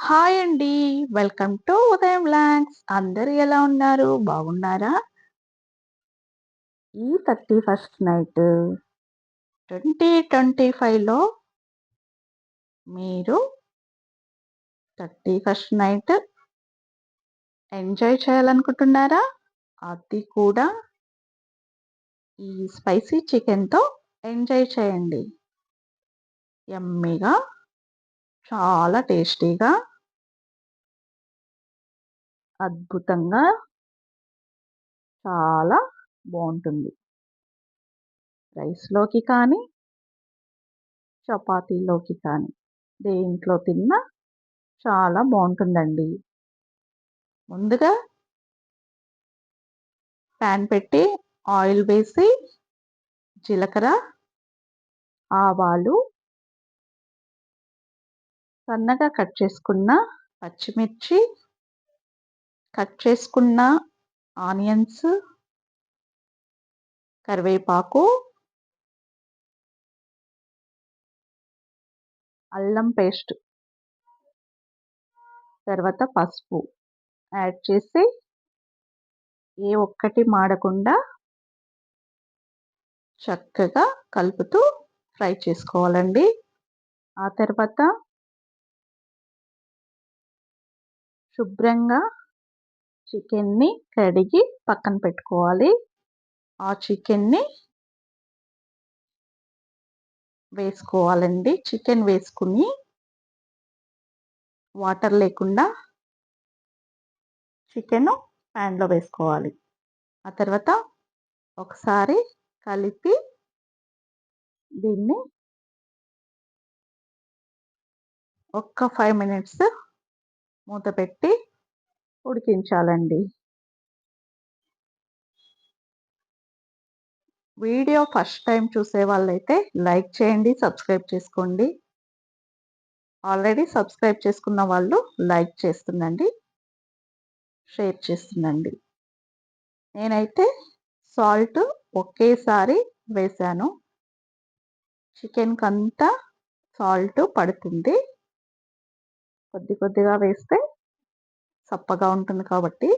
Hi అండి. Welcome to ఉదయం lands అందరు ఎలా ఉన్నారు? బాగున్నారా? ఈ thirty first night twenty twenty ఫైవ్లో మీరు థర్టీ ఫస్ట్ నైట్ ఎంజాయ్ చేయాలనుకుంటున్నారా? అది కూడా ఈ స్పైసీ చికెన్తో ఎంజాయ్ చేయండి. ఎమ్మీగా చాలా టేస్టీగా అద్భుతంగా చాలా బాగుంటుంది. రైస్లోకి కానీ చపాతీలోకి కానీ దేంట్లో తిన్నా చాలా బాగుంటుందండి. ముందుగా ప్యాన్ పెట్టి ఆయిల్ వేసి జీలకర్ర ఆవాలు సన్నగా కట్ చేసుకున్న పచ్చిమిర్చి కట్ చేసుకున్న ఆనియన్స్ కరివేపాకు అల్లం పేస్ట్ తర్వాత పసుపు యాడ్ చేసి ఏ ఒక్కటి మాడకుండా చక్కగా కలుపుతూ ఫ్రై చేసుకోవాలండి. ఆ తర్వాత శుభ్రంగా చికెన్ని కడిగి పక్కన పెట్టుకోవాలి. ఆ చికెన్ని వేసుకోవాలండి. చికెన్ వేసుకుని వాటర్ లేకుండా చికెన్ ప్యాన్లో వేసుకోవాలి. ఆ తర్వాత ఒకసారి కలిపి దీన్ని ఒక్క ఫైవ్ మినిట్స్ మూత పెట్టి ఉడికించాలండి. వీడియో ఫస్ట్ టైం చూసే వాళ్ళైతే లైక్ చేయండి సబ్స్క్రైబ్ చేసుకోండి. ఆల్రెడీ సబ్స్క్రైబ్ చేసుకున్న వాళ్ళు లైక్ చేస్తుందండి షేర్ చేస్తుందండి. నేనైతే సాల్ట్ ఒకేసారి వేశాను చికెన్కి అంతా సాల్ట్ పడుతుంది. కొద్ది కొద్దిగా వేస్తే చప్పగా ఉంటుంది కాబట్టి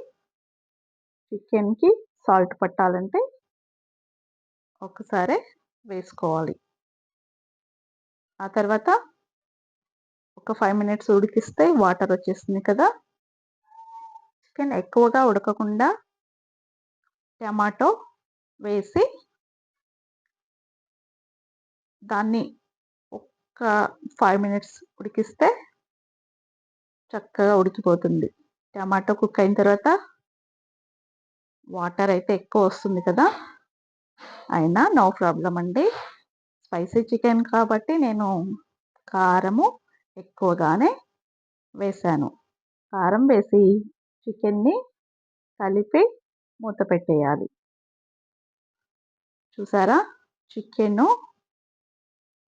చికెన్కి సాల్ట్ పట్టాలంటే ఒకసారి వేసుకోవాలి. ఆ తర్వాత ఒక ఫైవ్ మినిట్స్ ఉడికిస్తే వాటర్ వచ్చేస్తుంది కదా. చికెన్ ఎక్కువగా ఉడకకుండా టమాటో వేసి దాన్ని ఒక ఫైవ్ మినిట్స్ ఉడికిస్తే చక్కగా ఉడికిపోతుంది. టమాటో కుక్ అయిన తర్వాత వాటర్ అయితే ఎక్కువ వస్తుంది కదా. అయినా నో ప్రాబ్లం అండి. స్పైసీ చికెన్ కాబట్టి నేను కారము ఎక్కువగానే వేసాను. కారం వేసి చికెన్ని కలిపి మూత పెట్టేయాలి. చూసారా? చికెన్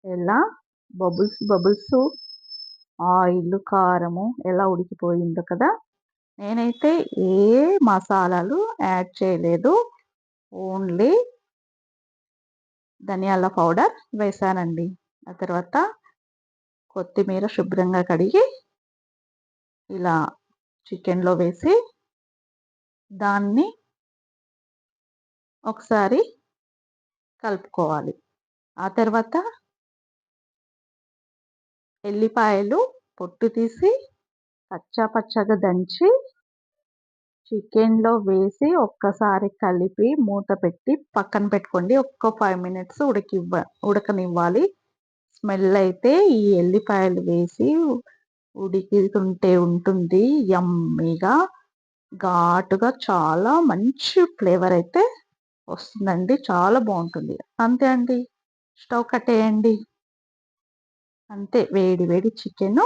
ఎలా? బబుల్స్ బబుల్స్ ఆయిల్ కారము ఎలా ఉడికిపోయిందో కదా. నేనైతే ఏ మసాలాలు యాడ్ చేయలేదు. ఓన్లీ ధనియాల పౌడర్ వేసానండి. ఆ తర్వాత కొత్తిమీర శుభ్రంగా కడిగి ఇలా చికెన్లో వేసి దాన్ని ఒకసారి కలుపుకోవాలి. ఆ తర్వాత ఎల్లిపాయలు పొట్టు తీసి పచ్చా పచ్చగా దంచి చికెన్లో వేసి ఒక్కసారి కలిపి మూత పెట్టి పక్కన పెట్టుకోండి. ఒక్క ఫైవ్ మినిట్స్ ఉడకివ్వ ఉడకనివ్వాలి. స్మెల్ అయితే ఈ ఎల్లిపాయలు వేసి ఉడికితుంటే ఉంటుంది. యమ్మీగా ఘాటుగా చాలా మంచి ఫ్లేవర్ అయితే వస్తుందండి. చాలా బాగుంటుంది. అంతే అండి. స్టవ్ కట్టేయండి. అంతే వేడి వేడి చికెన్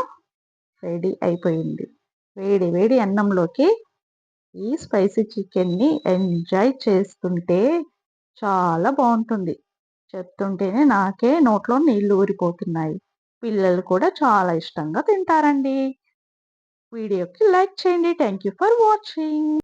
రెడీ అయిపోయింది. వేడి వేడి అన్నంలోకి ఈ స్పైసీ చికెన్ని ఎంజాయ్ చేస్తుంటే చాలా బాగుంటుంది. చెప్తుంటేనే నాకే నోట్లో నీళ్ళు ఊరిపోతున్నాయి. పిల్లలు కూడా చాలా ఇష్టంగా తింటారండి. వీడియోకి లైక్ చేయండి. Thank you for watching.